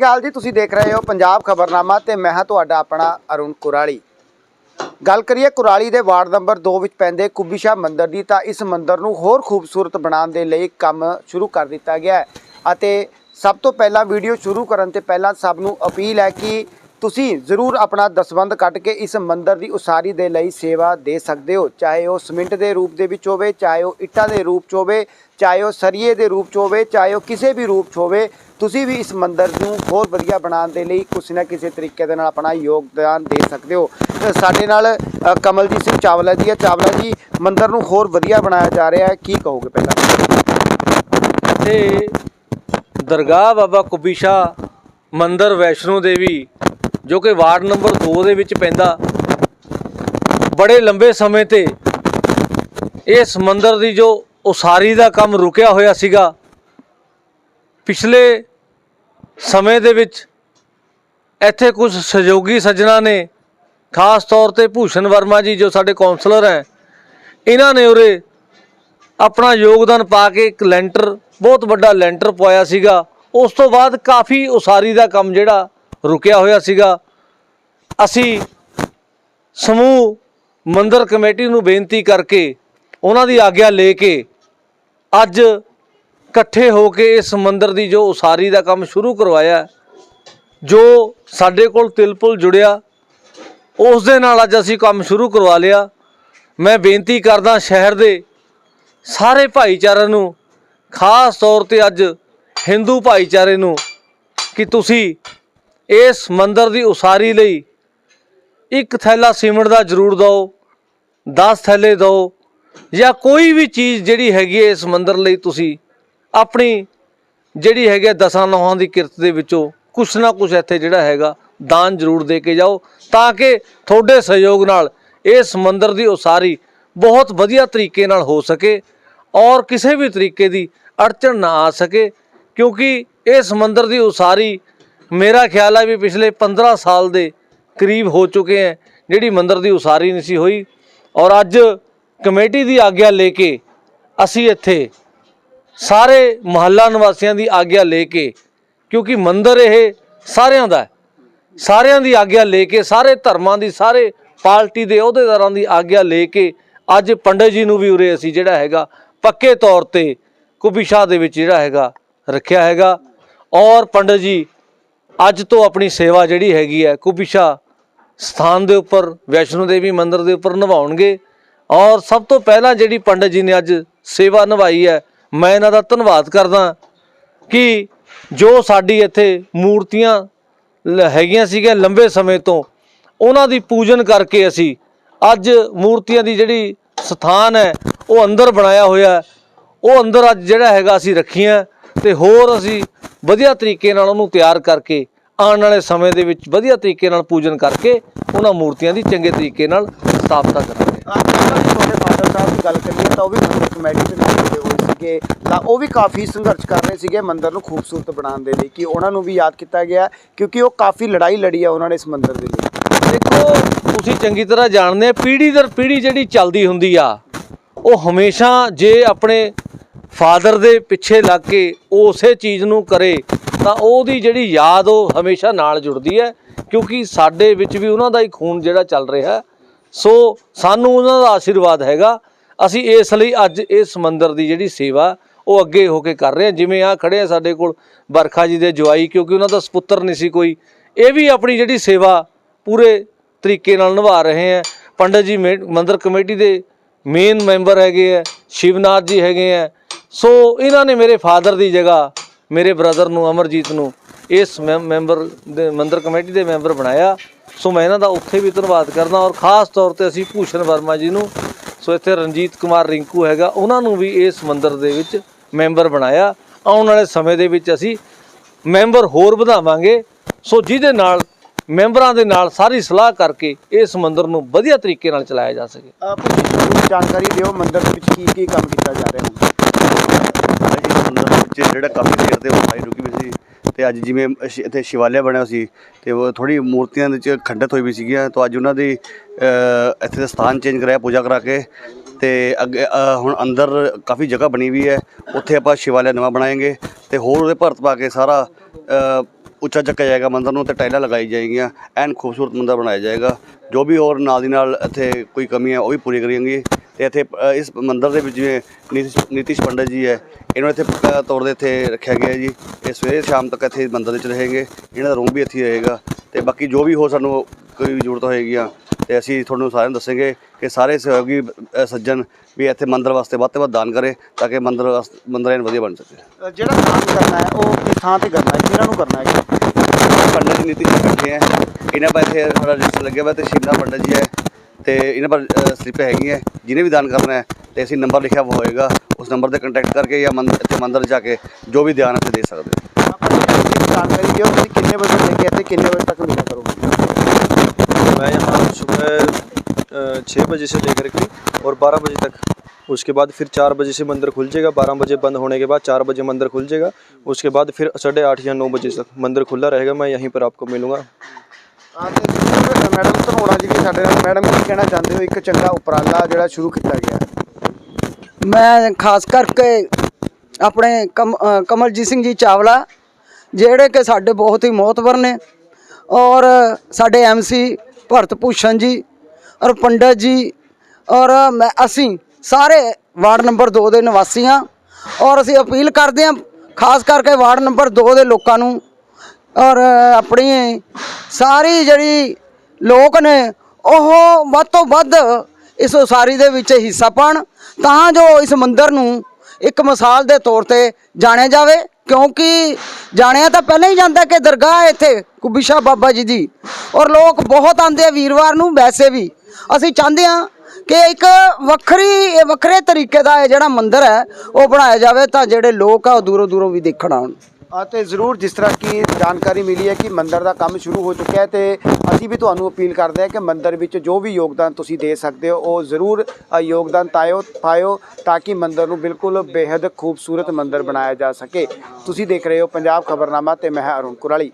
ਸ਼੍ਰੀ ਅਕਾਲ ਜੀ, ਤੁਸੀਂ ਦੇਖ ਰਹੇ ਹੋ ਪੰਜਾਬ ਖਬਰਨਾਮਾ ਤੇ ਮੈਂ ਹਾਂ ਤੁਹਾਡਾ ਆਪਣਾ ਅਰੁਣ ਕੁਰਾਲੀ। ਗੱਲ ਕਰੀਏ ਕੁਰਾਲੀ ਦੇ ਵਾਰਡ ਨੰਬਰ 2 ਵਿੱਚ ਪੈਂਦੇ ਕੁਬੀਸ਼ਾ ਮੰਦਿਰ ਦੀ, ਤਾਂ ਇਸ ਮੰਦਿਰ ਨੂੰ ਹੋਰ ਖੂਬਸੂਰਤ ਬਣਾਉਣ ਦੇ ਲਈ ਕੰਮ ਸ਼ੁਰੂ ਕਰ ਦਿੱਤਾ ਗਿਆ ਹੈ। ਅਤੇ ਸਭ ਤੋਂ ਪਹਿਲਾਂ ਵੀਡੀਓ ਸ਼ੁਰੂ ਕਰਨ ਤੇ ਪਹਿਲਾਂ ਸਭ ਨੂੰ ਅਪੀਲ ਹੈ ਕਿ ਤੁਸੀਂ ਜ਼ਰੂਰ ਆਪਣਾ ਦਸਵੰਧ ਕੱਟ ਕੇ ਇਸ ਮੰਦਰ ਦੀ ਉਸਾਰੀ ਦੇ ਲਈ ਸੇਵਾ ਦੇ ਸਕਦੇ ਹੋ। ਚਾਹੇ ਉਹ ਸਿਮੈਂਟ ਦੇ ਰੂਪ ਦੇ ਵਿੱਚ ਹੋਵੇ, ਚਾਹੇ ਉਹ ਇੱਟਾਂ ਦੇ ਰੂਪ 'ਚ ਹੋਵੇ, ਚਾਹੇ ਉਹ ਸਰੀਏ ਦੇ ਰੂਪ 'ਚ ਹੋਵੇ, ਚਾਹੇ ਉਹ ਕਿਸੇ ਵੀ ਰੂਪ 'ਚ ਹੋਵੇ, ਤੁਸੀਂ ਵੀ ਇਸ ਮੰਦਰ ਨੂੰ ਹੋਰ ਵਧੀਆ ਬਣਾਉਣ ਦੇ ਲਈ ਕੁਛ ਨਾ ਕਿਸੇ ਤਰੀਕੇ ਦੇ ਨਾਲ ਆਪਣਾ ਯੋਗਦਾਨ ਦੇ ਸਕਦੇ ਹੋ। ਸਾਡੇ ਨਾਲ ਕਮਲਜੀਤ ਸਿੰਘ ਚਾਵਲਾ ਜੀ ਹੈ। ਚਾਵਲਾ ਜੀ, ਮੰਦਰ ਨੂੰ ਹੋਰ ਵਧੀਆ ਬਣਾਇਆ ਜਾ ਰਿਹਾ ਹੈ। ਕੀ ਕਹੋਗੇ ਪਹਿਲਾਂ? ਇੱਥੇ ਦਰਗਾਹ ਬਾਬਾ ਕੁਬੀਸ਼ਾ ਮੰਦਰ ਵੈਸ਼ਨੋ ਦੇਵੀ ਜੋ ਕਿ ਵਾਰਡ ਨੰਬਰ 2 ਦੇ ਵਿੱਚ ਪੈਂਦਾ। ਬੜੇ ਲੰਬੇ ਸਮੇਂ ਤੇ ਇਹ ਸਮੁੰਦਰ ਦੀ ਜੋ ਉਸਾਰੀ ਦਾ ਕੰਮ ਰੁਕਿਆ ਹੋਇਆ ਸੀਗਾ, ਪਿਛਲੇ ਸਮੇਂ ਦੇ ਵਿੱਚ ਇੱਥੇ ਕੁਝ ਸਹਿਯੋਗੀ ਸੱਜਣਾ ਨੇ, ਖਾਸ ਤੌਰ ਤੇ ਭੂਸ਼ਣ ਵਰਮਾ ਜੀ ਜੋ ਸਾਡੇ ਕਾਉਂਸਲਰ ਹੈ, ਇਹਨਾਂ ਨੇ ਉਰੇ ਆਪਣਾ ਯੋਗਦਾਨ ਪਾ ਕੇ ਇੱਕ ਲੈਂਟਰ, ਬਹੁਤ ਵੱਡਾ ਲੈਂਟਰ ਪਵਾਇਆ ਸੀਗਾ। ਉਸ ਤੋਂ ਬਾਅਦ ਕਾਫੀ ਉਸਾਰੀ ਦਾ ਕੰਮ ਜਿਹੜਾ ਰੁਕਿਆ ਹੋਇਆ ਸੀਗਾ। ਅਸੀਂ ਸਮੂਹ ਮੰਦਰ ਕਮੇਟੀ ਨੂੰ ਬੇਨਤੀ ਕਰਕੇ ਉਹਨਾਂ ਦੀ ਆਗਿਆ ਲੈ ਕੇ ਅੱਜ ਇਕੱਠੇ ਹੋ ਕੇ ਇਸ ਮੰਦਰ ਦੀ ਜੋ ਉਸਾਰੀ ਦਾ ਕੰਮ ਸ਼ੁਰੂ ਕਰਵਾਇਆ, ਜੋ ਸਾਡੇ ਕੋਲ ਤਿਲਪੁਲ ਜੁੜਿਆ, ਉਸ ਦੇ ਨਾਲ ਅੱਜ ਅਸੀਂ ਕੰਮ ਸ਼ੁਰੂ ਕਰਵਾ ਲਿਆ। ਮੈਂ ਬੇਨਤੀ ਕਰਦਾ ਸ਼ਹਿਰ ਦੇ ਸਾਰੇ ਭਾਈਚਾਰੇ ਨੂੰ, ਖਾਸ ਤੌਰ ਤੇ ਅੱਜ ਹਿੰਦੂ ਭਾਈਚਾਰੇ ਨੂੰ, ਕਿ ਤੁਸੀਂ ਇਸ ਮੰਦਿਰ ਦੀ ਉਸਾਰੀ ਲਈ ਇੱਕ ਥੈਲਾ ਸੀਮਿੰਟ ਦਾ ਜ਼ਰੂਰ ਦਿਓ 10 ਥੈਲੇ ਦਿਓ, ਜਾਂ ਕੋਈ ਵੀ ਚੀਜ਼ ਜਿਹੜੀ ਹੈਗੀ ਹੈ ਇਸ ਮੰਦਰ ਲਈ ਤੁਸੀਂ ਆਪਣੀ ਜਿਹੜੀ ਹੈਗੀ ਹੈ ਦਸਾਂ ਨੌਹਾਂ ਦੀ ਕਿਰਤ ਦੇ ਵਿੱਚੋਂ ਕੁਛ ਨਾ ਕੁਛ ਇੱਥੇ ਜਿਹੜਾ ਹੈਗਾ ਦਾਨ ਜ਼ਰੂਰ ਦੇ ਕੇ ਜਾਓ, ਤਾਂ ਕਿ ਤੁਹਾਡੇ ਸਹਿਯੋਗ ਨਾਲ ਇਸ ਮੰਦਿਰ ਦੀ ਉਸਾਰੀ ਬਹੁਤ ਵਧੀਆ ਤਰੀਕੇ ਨਾਲ ਹੋ ਸਕੇ ਔਰ ਕਿਸੇ ਵੀ ਤਰੀਕੇ ਦੀ ਅੜਚਣ ਨਾ ਆ ਸਕੇ, ਕਿਉਂਕਿ ਇਸ ਮੰਦਿਰ ਦੀ ਉਸਾਰੀ ਮੇਰਾ ਖਿਆਲ ਹੈ ਵੀ ਪਿਛਲੇ 15 ਸਾਲ ਦੇ ਕਰੀਬ ਹੋ ਚੁੱਕੇ ਹੈ, ਜਿਹੜੀ ਮੰਦਰ ਦੀ ਉਸਾਰੀ ਨਹੀਂ ਸੀ ਹੋਈ। ਔਰ ਅੱਜ ਕਮੇਟੀ ਦੀ ਆਗਿਆ ਲੈ ਕੇ ਅਸੀਂ ਇੱਥੇ ਸਾਰੇ ਮਹੱਲਾ ਨਿਵਾਸੀਆਂ ਦੀ ਆਗਿਆ ਲੈ ਕੇ, ਕਿਉਂਕਿ ਮੰਦਰ ਇਹ ਸਾਰਿਆਂ ਦਾ ਸਾਰਿਆਂ ਦੀ ਆਗਿਆ ਲੈ ਕੇ, ਸਾਰੇ ਧਰਮਾਂ ਦੀ, ਸਾਰੇ ਪਾਰਟੀ ਦੇ ਅਹੁਦੇਦਾਰਾਂ ਦੀ ਆਗਿਆ ਲੈ ਕੇ ਅੱਜ ਪੰਡਤ ਜੀ ਨੂੰ ਵੀ ਉਰੇ ਅਸੀਂ ਜਿਹੜਾ ਹੈਗਾ ਪੱਕੇ ਤੌਰ ਤੇ ਕੁਬੀਸ਼ਾ ਦੇ ਵਿੱਚ ਜਿਹੜਾ ਹੈਗਾ ਰੱਖਿਆ ਹੈਗਾ। ਔਰ ਪੰਡਤ ਜੀ ਅੱਜ ਤੋਂ ਆਪਣੀ ਸੇਵਾ ਜਿਹੜੀ ਹੈਗੀ ਹੈ ਕੁਬੀਸ਼ਾ ਸਥਾਨ ਦੇ ਉੱਪਰ, ਵੈਸ਼ਨੋ ਦੇਵੀ ਮੰਦਿਰ ਦੇ ਉੱਪਰ ਨਿਭਾਉਣਗੇ। ਔਰ ਸਭ ਤੋਂ ਪਹਿਲਾਂ ਜਿਹੜੀ ਪੰਡਤ ਜੀ ਨੇ ਅੱਜ ਸੇਵਾ ਨਿਭਾਈ ਹੈ, ਮੈਂ ਇਹਨਾਂ ਦਾ ਧੰਨਵਾਦ ਕਰਦਾ ਕਿ ਜੋ ਸਾਡੀ ਇੱਥੇ ਮੂਰਤੀਆਂ ਲ- ਹੈਗੀਆਂ ਸੀਗੀਆਂ ਲੰਬੇ ਸਮੇਂ ਤੋਂ, ਉਹਨਾਂ ਦੀ ਪੂਜਨ ਕਰਕੇ ਅਸੀਂ ਅੱਜ ਮੂਰਤੀਆਂ ਦੀ ਜਿਹੜੀ ਸਥਾਨ ਹੈ, ਉਹ ਅੰਦਰ ਬਣਾਇਆ ਹੋਇਆ ਉਹ ਅੰਦਰ ਅੱਜ ਜਿਹੜਾ ਹੈਗਾ ਅਸੀਂ ਰੱਖੀਆਂ ਤੇ ਹੋਰ ਅਸੀਂ ਵਧੀਆ ਤਰੀਕੇ ਨਾਲ ਉਹਨੂੰ ਤਿਆਰ ਕਰਕੇ ਆਉਣ ਵਾਲੇ ਸਮੇਂ ਦੇ ਵਿੱਚ ਵਧੀਆ ਤਰੀਕੇ ਨਾਲ ਪੂਜਨ ਕਰਕੇ ਉਹਨਾਂ ਮੂਰਤੀਆਂ ਦੀ ਚੰਗੇ ਤਰੀਕੇ ਨਾਲ ਸਥਾਪਨਾ ਕਰਾਂਗੇ। ਤੁਹਾਡੇ ਫਾਦਰ ਸਾਹਿਬ ਦੀ ਗੱਲ ਕਰੀਏ ਤਾਂ ਉਹ ਵੀ ਮੰਦਿਰ ਕਮੇਟੀ ਦੇ ਨਾਲ ਜੁੜੇ ਹੋਏ ਸੀਗੇ ਤਾਂ ਉਹ ਵੀ ਕਾਫੀ ਸੰਘਰਸ਼ ਕਰ ਰਹੇ ਸੀਗੇ ਮੰਦਿਰ ਨੂੰ ਖੂਬਸੂਰਤ ਬਣਾਉਣ ਦੇ ਲਈ ਕਿ ਉਹਨਾਂ ਨੂੰ ਵੀ ਯਾਦ ਕੀਤਾ ਗਿਆ ਕਿਉਂਕਿ ਉਹ ਕਾਫੀ ਲੜਾਈ ਲੜੀ ਆ ਉਹਨਾਂ ਨੇ ਇਸ ਮੰਦਿਰ ਦੇ ਲਈ ਦੇਖੋ ਤੁਸੀਂ ਚੰਗੀ ਤਰ੍ਹਾਂ ਜਾਣਦੇ ਆ ਪੀੜ੍ਹੀ ਦਰ ਪੀੜ੍ਹੀ ਜਿਹੜੀ ਚੱਲਦੀ ਹੁੰਦੀ ਆ ਉਹ ਹਮੇਸ਼ਾ ਜੇ ਆਪਣੇ ਫਾਦਰ ਦੇ ਪਿੱਛੇ ਲੱਗ ਕੇ ਉਸੇ ਚੀਜ਼ ਨੂੰ ਕਰੇ, ਤਾਂ ਉਹਦੀ ਜਿਹੜੀ ਯਾਦ ਉਹ ਹਮੇਸ਼ਾ ਨਾਲ ਜੁੜਦੀ ਹੈ, ਕਿਉਂਕਿ ਸਾਡੇ ਵਿੱਚ ਵੀ ਉਹਨਾਂ ਦਾ ਹੀ ਖੂਨ ਜਿਹੜਾ ਚੱਲ ਰਿਹਾ ਸੋ ਸਾਨੂੰ ਉਹਨਾਂ ਦਾ ਆਸ਼ੀਰਵਾਦ ਹੈਗਾ। ਅਸੀਂ ਇਸ ਲਈ ਅੱਜ ਇਸ ਮੰਦਿਰ ਦੀ ਜਿਹੜੀ ਸੇਵਾ ਉਹ ਅੱਗੇ ਹੋ ਕੇ ਕਰ ਰਹੇ ਹਾਂ। ਜਿਵੇਂ ਆ ਖੜੇ ਆ ਸਾਡੇ ਕੋਲ ਬਰਖਾ ਜੀ ਦੇ ਜਵਾਈ, ਕਿਉਂਕਿ ਉਹਨਾਂ ਦਾ ਸਪੁੱਤਰ ਨਹੀਂ ਸੀ ਕੋਈ। ਇਹ ਵੀ ਆਪਣੀ ਜਿਹੜੀ ਸੇਵਾ ਪੂਰੇ ਤਰੀਕੇ ਨਾਲ ਨਿਭਾ ਰਹੇ ਹੈ। ਪੰਡਤ ਜੀ ਮੇ- ਮੰਦਿਰ ਕਮੇਟੀ ਦੇ ਮੇਨ ਮੈਂਬਰ ਹੈਗੇ ਆ ਸ਼ਿਵਨਾਥ ਜੀ ਹੈਗੇ ਆ ਸੋ ਇਹਨਾਂ ਨੇ ਮੇਰੇ ਫਾਦਰ ਦੀ ਜਗ੍ਹਾ, ਮੇਰੇ ਬ੍ਰਦਰ ਨੂੰ, ਅਮਰਜੀਤ ਨੂੰ, ਇਸ ਮੈ- ਮੈਂਬਰ ਦੇ, ਮੰਦਰ ਕਮੇਟੀ ਦੇ ਮੈਂਬਰ ਬਣਾਇਆ। ਸੋ ਮੈਂ ਇਹਨਾਂ ਦਾ ਉੱਥੇ ਵੀ ਧੰਨਵਾਦ ਕਰਦਾ ਔਰ ਖਾਸ ਤੌਰ ਤੇ ਅਸੀਂ ਭੂਸ਼ਣ ਵਰਮਾ ਜੀ ਨੂੰ ਸੋ ਇੱਥੇ ਰਣਜੀਤ ਕੁਮਾਰ ਰਿੰਕੂ ਹੈਗਾ, ਉਹਨਾਂ ਨੂੰ ਵੀ ਇਸ ਮੰਦਰ ਦੇ ਵਿੱਚ ਮੈਂਬਰ ਬਣਾਇਆ। ਆਉਣ ਵਾਲੇ ਸਮੇਂ ਦੇ ਵਿੱਚ ਅਸੀਂ ਮੈਂਬਰ ਹੋਰ ਵਧਾਵਾਂਗੇ। ਸੋ ਜਿਹਦੇ ਨਾਲ ਮੈਂਬਰਾਂ ਦੇ ਨਾਲ ਸਾਰੀ ਸਲਾਹ ਕਰਕੇ ਇਸ ਮੰਦਰ ਨੂੰ ਵਧੀਆ ਤਰੀਕੇ ਨਾਲ ਚਲਾਇਆ ਜਾ ਸਕੇ। ਅਹ ਕੁਝ ਜ਼ਰੂਰ ਜਾਣਕਾਰੀ ਦਿਓ ਮੰਦਿਰ ਦੇ ਵਿੱਚ ਕੀ ਕੀ ਕੰਮ ਕੀਤਾ ਜਾ ਰਿਹਾ ਹੈ। ਇਸ ਮੰਦਰ ਵਿੱਚ ਜਿਹੜਾ ਕਾਫੀ ਦੇਰ ਦੇ ਸਫ਼ਾਈ ਰੁਕੀ ਹੋਈ ਸੀ। ਅਤੇ ਅੱਜ ਜਿਵੇਂ ਸ਼ਿ- ਇੱਥੇ ਸ਼ਿਵਾਲਿਆ ਬਣਿਆ ਸੀ ਅਤੇ ਉਹ ਥੋੜੀ ਮੂਰਤੀਆਂ ਦੇ ਵਿੱਚ ਖੰਡਿਤ ਹੋਈ ਵੀ ਸੀਗੀਆਂ। ਤਾਂ ਅੱਜ ਉਹਨਾਂ ਦੀ ਇੱਥੇ ਦਾ ਸਥਾਨ ਚੇਂਜ ਕਰਾਇਆ, ਪੂਜਾ ਕਰਾ ਕੇ। ਅਤੇ ਅੱਗੇ ਹੁਣ ਅੰਦਰ ਕਾਫੀ ਜਗ੍ਹਾ ਬਣੀ ਵੀ ਹੈ। ਉੱਥੇ ਆਪਾਂ ਸ਼ਿਵਾਲਿਆ ਨਵਾਂ ਬਣਾਏਂਗੇ। ਅਤੇ ਹੋਰ ਉਹਦੇ ਭਰਤ ਪਾ ਕੇ ਸਾਰਾ ਉੱਚਾ ਚੱਕਿਆ ਜਾਏਗਾ ਮੰਦਰ ਨੂੰ, ਤੇ ਟਾਈਲਾਂ ਲਗਾਈ ਜਾਏਗੀਆਂ। ਐਨ ਖੂਬਸੂਰਤ ਮੰਦਰ ਬਣਾਇਆ ਜਾਏਗਾ। ਜੋ ਵੀ ਹੋਰ ਨਾਲ ਦੀ ਨਾਲ ਇੱਥੇ ਕੋਈ ਕਮੀ ਹੈ, ਉਹ ਵੀ ਪੂਰੀ ਕਰਾਂਗੇ। ਤੇ ਇੱਥੇ ਅ, ਇਸ ਮੰਦਰ ਦੇ ਵਿੱਚ ਜਿਵੇਂ ਨੀਤਿਸ਼ ਨੀਤਿਸ਼ ਪੰਡਤ ਜੀ ਹੈ ਇਹਨਾਂ ਨੂੰ ਇੱਥੇ ਪੱਕਾ ਤੌਰ ਦੇ ਇੱਥੇ ਰੱਖਿਆ ਗਿਆ ਹੈ ਜੀ। ਇਹ ਸਵੇਰੇ ਸ਼ਾਮ ਤੱਕ ਇੱਥੇ ਮੰਦਰ ਵਿੱਚ ਰਹੇਗੇ। ਇਹਨਾਂ ਦਾ ਰੂਮ ਵੀ ਇੱਥੇ ਹੀ ਰਹੇਗਾ। ਤੇ ਬਾਕੀ ਜੋ ਵੀ ਹੋਰ ਸਾਨੂੰ ਕੋਈ ਵੀ ਜ਼ਰੂਰਤ ਹੋਏਗੀਆਂ ਤੇ ਅਸੀਂ ਤੁਹਾਨੂੰ ਸਾਰਿਆਂ ਨੂੰ ਦੱਸਾਂਗੇ ਕਿ ਸਾਰੇ ਸਹਿਯੋਗੀ ਅ, ਸੱਜਣ ਵੀ ਇੱਥੇ ਮੰਦਰ ਵਾਸਤੇ ਵੱਧ ਤੋਂ ਵੱਧ ਦਾਨ ਕਰੇ ਤਾਂ ਕਿ ਮੰਦਰ ਵਾਸ- ਮੰਦਰ ਐਨ ਵਧੀਆ ਬਣ ਸਕੇ। ਅ, ਜਿਹੜਾ ਦਾਨ ਕਰਨਾ ਹੈ ਉਹ ਕਿਸ ਥਾਂ ਤੇ ਕਰਨਾ ਹੈ? ਕਿਹਨਾਂ ਨੂੰ ਕਰਨਾ ਹੈ? ਪੰਡਤ ਜੀ ਨੀਤੀ ਜੀ ਬੈਠੇ ਹੈ। ਇਹਨਾਂ ਪਰ ਇੱਥੇ ਸਾਡਾ ਰਜਿਸਟਰ ਲੱਗਿਆ ਹੋਇਆ ਤੇ ਸ਼ਿਮਲਾ ਪੰਡਤ ਜੀ ਹੈ। ਤੇ ਇਹਨਾਂ ਪਰ ਸਲਿੱਪ ਹੈਗੀ ਹੈ ਜਿਹਨੇ ਵੀ ਦਾਨ ਕਰਨਾ ਹੈ ਤੇ ਅਸੀਂ ਨੰਬਰ ਲਿਖਿਆ ਹੋਇਆ ਹੋਏਗਾ ਉਸ ਨੰਬਰ ਤੇ ਕੰਟੈਕਟ ਕਰਕੇ ਜਾਂ ਮੰਦਰ ਇੱਥੇ ਮੰਦਰ ਜਾ ਕੇ ਜੋ ਵੀ ਦਾਨ ਇੱਥੇ ਦੇ ਸਕਦੇ ਹੋ ਆਪਾਂ ਜੀ ਜਾਣਕਾਰੀ ਦਿਓ ਤੁਸੀਂ ਕਿੰਨੇ ਵਜੇ ਤੋਂ ਲੈ ਕੇ ਇੱਥੇ ਕਿੰਨੇ ਵਜੇ ਤੱਕ ਮਿਲਿਆ ਕਰੋਗੇ मैं यहाँ सुबह छः बजे से लेकर के और बारह बजे तक उसके बाद फिर चार बजे से मंदिर खुल जाएगा बारह बजे बंद होने के बाद चार बजे मंदिर खुल जाएगा उसके बाद फिर साढ़े आठ या नौ बजे तक मंदिर खुला रहेगा मैं यहीं पर आपको मिलूँगा ਆ ਤੇ ਜ਼ਰੂਰ ਮੈਡਮ ਧਨੋੜਾ ਜੀ ਵੀ ਸਾਡੇ ਨਾਲ ਮੈਡਮ ਕੀ ਕਹਿਣਾ ਚਾਹੁੰਦੇ ਹੋ? ਇੱਕ ਚੰਗਾ ਉਪਰਾਲਾ ਜਿਹੜਾ ਸ਼ੁਰੂ ਕੀਤਾ ਗਿਆ ਮੈਂ ਖਾਸ ਕਰਕੇ ਆਪਣੇ ਕਮ ਅ, ਕਮਲਜੀਤ ਸਿੰਘ ਜੀ ਚਾਵਲਾ ਜਿਹੜੇ ਕਿ ਸਾਡੇ ਬਹੁਤ ਹੀ ਮੋਹਤਵਰ ਨੇ ਔਰ ਸਾਡੇ ਐਮਸੀ ਭਰਤ ਭੂਸ਼ਣ ਜੀ ਔਰ ਪੰਡਤ ਜੀ ਔਰ ਮੈਂ ਅਸੀਂ ਸਾਰੇ ਵਾਰਡ ਨੰਬਰ 2 ਦੇ ਨਿਵਾਸੀ ਹਾਂ ਔਰ ਅਸੀਂ ਅਪੀਲ ਕਰਦੇ ਹਾਂ ਖਾਸ ਕਰਕੇ ਵਾਰਡ ਨੰਬਰ 2 ਦੇ ਲੋਕਾਂ ਨੂੰ ਔਰ ਆਪਣੀ ਸਾਰੀ ਜਿਹੜੀ ਲੋਕ ਨੇ, ਉਹ ਵੱਧ ਤੋਂ ਵੱਧ ਇਸ ਉਸਾਰੀ ਦੇ ਵਿੱਚ ਹਿੱਸਾ ਪਾਉਣ ਤਾਂ ਜੋ ਇਸ ਮੰਦਿਰ ਨੂੰ ਇੱਕ ਮਿਸਾਲ ਦੇ ਤੌਰ ਤੇ ਜਾਣਿਆ ਜਾਵੇ। ਕਿਉਂਕਿ ਜਾਣਿਆ ਤਾਂ ਪਹਿਲਾਂ ਹੀ ਜਾਂਦਾ ਕਿ ਦਰਗਾਹ ਇੱਥੇ ਕੁੱਬੀ ਸ਼ਾਹ ਬਾਬਾ ਜੀ ਦੀ। ਔਰ ਲੋਕ ਬਹੁਤ ਆਉਂਦੇ ਆ ਵੀਰਵਾਰ ਨੂੰ, ਵੈਸੇ ਵੀ। ਅਸੀਂ ਚਾਹੁੰਦੇ ਹਾਂ ਕਿ ਇੱਕ ਵੱਖਰੀ, ਵੱਖਰੇ ਤਰੀਕੇ ਦਾ ਇਹ ਜਿਹੜਾ ਮੰਦਿਰ ਹੈ, ਉਹ ਬਣਾਇਆ ਜਾਵੇ ਤਾਂ ਜਿਹੜੇ ਲੋਕ ਆ ਉਹ ਦੂਰੋਂ ਦੂਰੋਂ ਵੀ ਦੇਖਣ ਆਉਣ। ਅਤੇ ਜ਼ਰੂਰ ਜਿਸ ਤਰ੍ਹਾਂ ਕਿ ਜਾਣਕਾਰੀ ਮਿਲੀ ਹੈ ਕਿ ਮੰਦਰ ਦਾ ਕੰਮ ਸ਼ੁਰੂ ਹੋ ਚੁੱਕਿਆ ਹੈ ਤੇ ਅਸੀਂ ਵੀ ਤੁਹਾਨੂੰ ਅਪੀਲ ਕਰਦੇ ਹਾਂ ਕਿ ਮੰਦਰ ਵਿੱਚ ਜੋ ਵੀ ਯੋਗਦਾਨ ਤੁਸੀਂ ਦੇ ਸਕਦੇ ਹੋ, ਉਹ ਜ਼ਰੂਰ ਯੋਗਦਾਨ ਤਾਇਓ, ਪਾਇਓ ਤਾਂ ਕਿ ਮੰਦਰ ਨੂੰ ਬਿਲਕੁਲ ਬੇहद ਖੂਬਸੂਰਤ ਮੰਦਰ ਬਣਾਇਆ ਜਾ ਸਕੇ। ਤੁਸੀਂ ਦੇਖ ਰਹੇ ਹੋ ਪੰਜਾਬ ਖਬਰਨਾਮਾ ਤੇ ਮੈਂ ਹਾਂ ਅਰੁਣ ਕੁਰਾਲੀ।